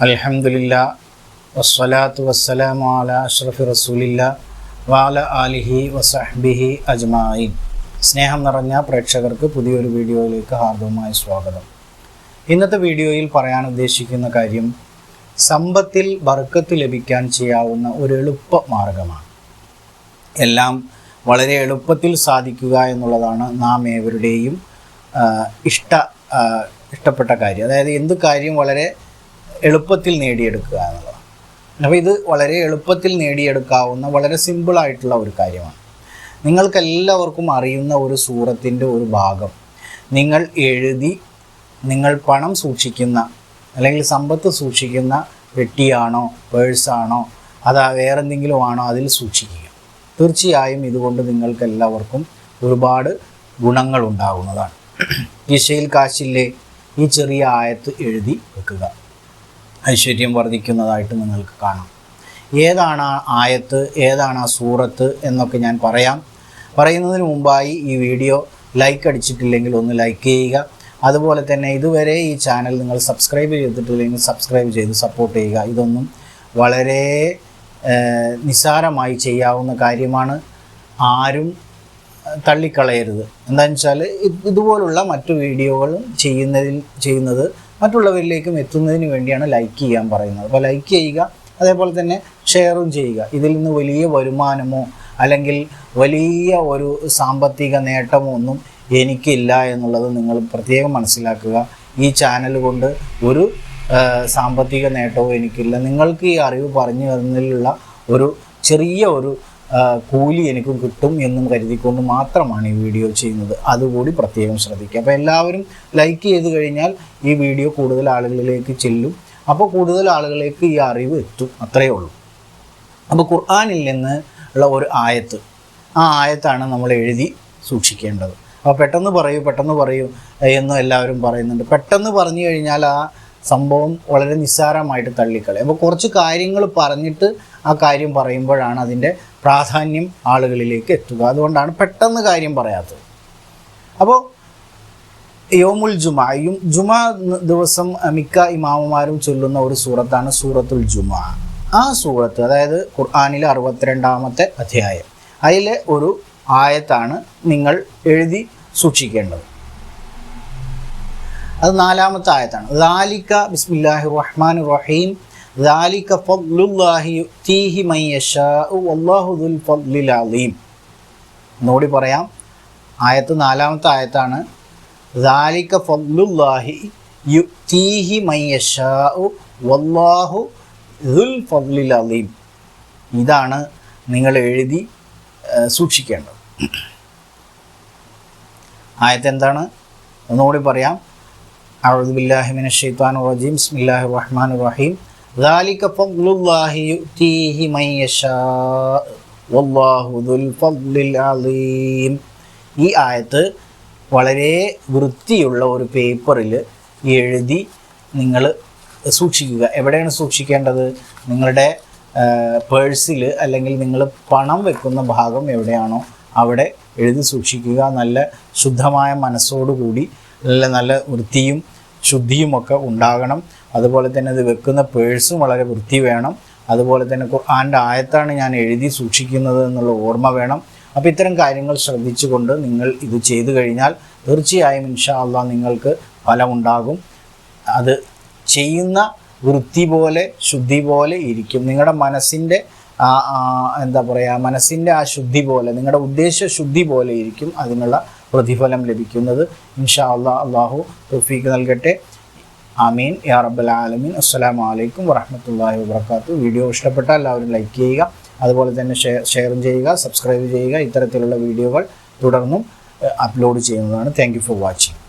അൽഹംദുലില്ല വസ്സലാത്തു വസ്സലാമു അല അഷ്റഫി റസൂലില്ല വാല ആലിഹി വസഹ്ബിഹി അജ്മായിൻ സ്നേഹം നിറഞ്ഞ പ്രേക്ഷകർക്ക് പുതിയൊരു വീഡിയോയിലേക്ക് ഹാർദവുമായ സ്വാഗതം. ഇന്നത്തെ വീഡിയോയിൽ പറയാൻ ഉദ്ദേശിക്കുന്ന കാര്യം സമ്പത്തിൽ ബർക്കത്ത് ലഭിക്കാൻ ചെയ്യാവുന്ന ഒരു എളുപ്പ മാർഗമാണ്. എല്ലാം വളരെ എളുപ്പത്തിൽ സാധിക്കുക എന്നുള്ളതാണ് നാം ഏവരുടെയും ഇഷ്ട ഇഷ്ടപ്പെട്ട കാര്യം. അതായത് എന്ത് കാര്യം വളരെ എളുപ്പത്തിൽ നേടിയെടുക്കുക എന്നുള്ളതാണ് അപ്പോൾ ഇത് വളരെ എളുപ്പത്തിൽ നേടിയെടുക്കാവുന്ന വളരെ സിമ്പിളായിട്ടുള്ള ഒരു കാര്യമാണ്. നിങ്ങൾക്കെല്ലാവർക്കും അറിയുന്ന ഒരു സൂറത്തിന്റെ ഒരു ഭാഗം. നിങ്ങൾ എഴുതി നിങ്ങൾ പണം സൂക്ഷിക്കുന്ന അല്ലെങ്കിൽ സമ്പത്ത് സൂക്ഷിക്കുന്ന പെട്ടിയാണോ പേഴ്സാണോ അതാ വേറെന്തെങ്കിലും ആണോ അതിൽ സൂക്ഷിക്കുക. തീർച്ചയായും ഇതുകൊണ്ട് നിങ്ങൾക്കെല്ലാവർക്കും ഒരുപാട് ഗുണങ്ങൾ ഉണ്ടാകുന്നതാണ് ഈശയിൽ കാശില്ലേ? ഈ ചെറിയ ആയത്ത് എഴുതി വെക്കുക. ഐശ്വര്യം വർദ്ധിക്കുന്നതായിട്ട് നിങ്ങൾക്ക് കാണാം. ഏതാണ് ആ ആയത്ത് ഏതാണ് ആ സൂറത്ത് എന്നൊക്കെ ഞാൻ പറയാം. പറയുന്നതിന് മുമ്പായി ഈ വീഡിയോ ലൈക്ക് അടിച്ചിട്ടില്ലെങ്കിൽ ഒന്ന് ലൈക്ക് ചെയ്യുക. അതുപോലെ തന്നെ ഇതുവരെ ഈ ചാനൽ നിങ്ങൾ സബ്സ്ക്രൈബ് ചെയ്തിട്ടില്ലെങ്കിൽ സബ്സ്ക്രൈബ് ചെയ്ത് സപ്പോർട്ട് ചെയ്യുക. ഇതൊന്നും വളരെ നിസ്സാരമായി ചെയ്യാവുന്ന കാര്യമാണ്. ആരും തള്ളിക്കളയരുത്. എന്താണെന്ന് വെച്ചാൽ ഇതുപോലുള്ള മറ്റു വീഡിയോകളും ചെയ്യുന്നതിൽ ചെയ്യുന്നത് മറ്റുള്ളവരിലേക്കും എത്തുന്നതിന് വേണ്ടിയാണ് ലൈക്ക് ചെയ്യാൻ പറയുന്നത്. അപ്പോൾ ലൈക്ക് ചെയ്യുക അതേപോലെ തന്നെ ഷെയറും ചെയ്യുക. ഇതിൽ നിന്ന് വലിയ വരുമാനമോ അല്ലെങ്കിൽ വലിയ ഒരു സാമ്പത്തിക നേട്ടമോ ഒന്നും എനിക്കില്ല എന്നുള്ളത് നിങ്ങൾ പ്രത്യേകം മനസ്സിലാക്കുക. ഈ ചാനൽ കൊണ്ട് ഒരു സാമ്പത്തിക നേട്ടവും എനിക്കില്ല. നിങ്ങൾക്ക് ഈ അറിവ് പറഞ്ഞു തന്നതിലുള്ള ഒരു ചെറിയ ഒരു കൂലി എനിക്കും കിട്ടും എന്നും കരുതിക്കൊണ്ട് മാത്രമാണ് ഈ വീഡിയോ ചെയ്യുന്നത്. അതുകൂടി പ്രത്യേകം ശ്രദ്ധിക്കുക. അപ്പോൾ എല്ലാവരും ലൈക്ക് ചെയ്ത് കഴിഞ്ഞാൽ ഈ വീഡിയോ കൂടുതൽ ആളുകളിലേക്ക് ചെല്ലും. അപ്പോൾ കൂടുതൽ ആളുകളിലേക്ക് ഈ അറിവ് എത്തും. അത്രയേ ഉള്ളൂ. അപ്പോൾ ഖുർആാനിൽ നിന്ന് ഉള്ള ഒരു ആയത്ത്. ആ ആയത്താണ് നമ്മൾ എഴുതി സൂക്ഷിക്കേണ്ടത്. അപ്പോൾ പെട്ടെന്ന് പറയൂ പെട്ടെന്ന് പറയൂ എന്നും എല്ലാവരും പറയുന്നുണ്ട്. പെട്ടെന്ന് പറഞ്ഞു കഴിഞ്ഞാൽ ആ സംഭവം വളരെ നിസ്സാരമായിട്ട് തള്ളിക്കളയും. അപ്പോൾ കുറച്ച് കാര്യങ്ങൾ പറഞ്ഞിട്ട് ആ കാര്യം പറയുമ്പോഴാണ് അതിന്റെ പ്രാധാന്യം ആളുകളിലേക്ക് എത്തുക. അതുകൊണ്ടാണ് പെട്ടെന്ന് കാര്യം പറയാത്തത്. അപ്പോൾ യോമുൽ ജുമായും ജുമാ ദിവസം മിക്ക ഇമാമുമാരും ചൊല്ലുന്ന ഒരു സൂറത്താണ് സൂറത്തുൽ ജുമാ. ആ സൂറത്ത് അതായത് ഖുർആാനിലെ അറുപത്തിരണ്ടാമത്തെ അധ്യായം അതിലെ ഒരു ആയത്താണ് നിങ്ങൾ എഴുതി സൂക്ഷിക്കേണ്ടത്. അത് നാലാമത്തെ ആയത്താണ്. ലാലിക്ക ബിസ്മില്ലാഹി റഹ്മാൻ റഹീം ദാലിക ഫദ്ലുല്ലാഹി യുഅ്തീഹി മൻ യശാഉ വല്ലാഹു ദുൽ ഫദ്ലിൽ അലീം എന്നോടി പറയാം ആയത്ത് നാലാമത്തെ ആയത്താണ് ദാലിക ഫദ്ലുല്ലാഹി യുഅ്തീഹി മൻ യശാഉ വല്ലാഹു ദുൽ ഫദ്ലിൽ അലീം ഇതാണ് നിങ്ങൾ എഴുതി ഏഹ്, സൂക്ഷിക്കേണ്ടത് ആയത്ത് എന്താണ് ഒന്നുകൂടി പറയാം أعوذ بالله من الشيطان الرجيم بسم الله الرحمن الرحيم ذلك فضل الله يؤتيه من يشاء والله ذو الفضل العظيم ഈ ആയത്ത് വളരെ വൃത്തിയുള്ള ഒരു പേപ്പറിൽ എഴുതി നിങ്ങൾ സൂക്ഷിക്കുക എവിടെയാണ് സൂക്ഷിക്കേണ്ടത് നിങ്ങളുടെ പേഴ്സിൽ അല്ലെങ്കിൽ നിങ്ങൾ പണം വെക്കുന്ന ഭാഗം എവിടെയാണോ അവിടെ എഴുതി സൂക്ഷിക്കുക നല്ല ശുദ്ധമായ മനസ്സോടുകൂടി നല്ല നല്ല വൃത്തിയും ശുദ്ധിയുമൊക്കെ ഉണ്ടാകണം അതുപോലെ തന്നെ അത് വെക്കുന്ന പേഴ്സും വളരെ വൃത്തി വേണം. അതുപോലെ തന്നെ ഖുർആാന്റെ ആയത്താണ് ഞാൻ എഴുതി സൂക്ഷിക്കുന്നത് എന്നുള്ള ഓർമ്മ വേണം. അപ്പോൾ ഇത്തരം കാര്യങ്ങൾ ശ്രദ്ധിച്ചുകൊണ്ട് നിങ്ങൾ ഇത് ചെയ്തു കഴിഞ്ഞാൽ തീർച്ചയായും ഇൻഷാ അള്ളാഹ് നിങ്ങൾക്ക് ഫലമുണ്ടാകും. അത് ചെയ്യുന്ന വൃത്തി പോലെ ശുദ്ധി പോലെ ഇരിക്കും. നിങ്ങളുടെ മനസ്സിന്റെ എന്താ പറയുക മനസ്സിന്റെ ആ ശുദ്ധി പോലെ നിങ്ങളുടെ ഉദ്ദേശ ശുദ്ധി പോലെ ഇരിക്കും അതിനുള്ള പ്രതിഫലം ലഭിക്കുന്നത്. ഇൻഷാ അള്ളാഹ് അള്ളാഹു തൊഫീക്ക് നൽകട്ടെ. ആമീൻ. യാ റബ്ബൽ ആലമീൻ. അസ്സലാമു അലൈക്കും വറഹ്മത്തുള്ളാഹി വബറകാതുഹു. വീഡിയോ ഇഷ്ടപ്പെട്ടാൽ എല്ലാവരും ലൈക്ക് ചെയ്യുക അതുപോലെ തന്നെ ഷെയർ ഷെയറും ചെയ്യുക സബ്സ്ക്രൈബ് ചെയ്യുക. ഇത്തരത്തിലുള്ള വീഡിയോകൾ തുടർന്നും അപ്ലോഡ് ചെയ്യുന്നതാണ്. Thank for watching.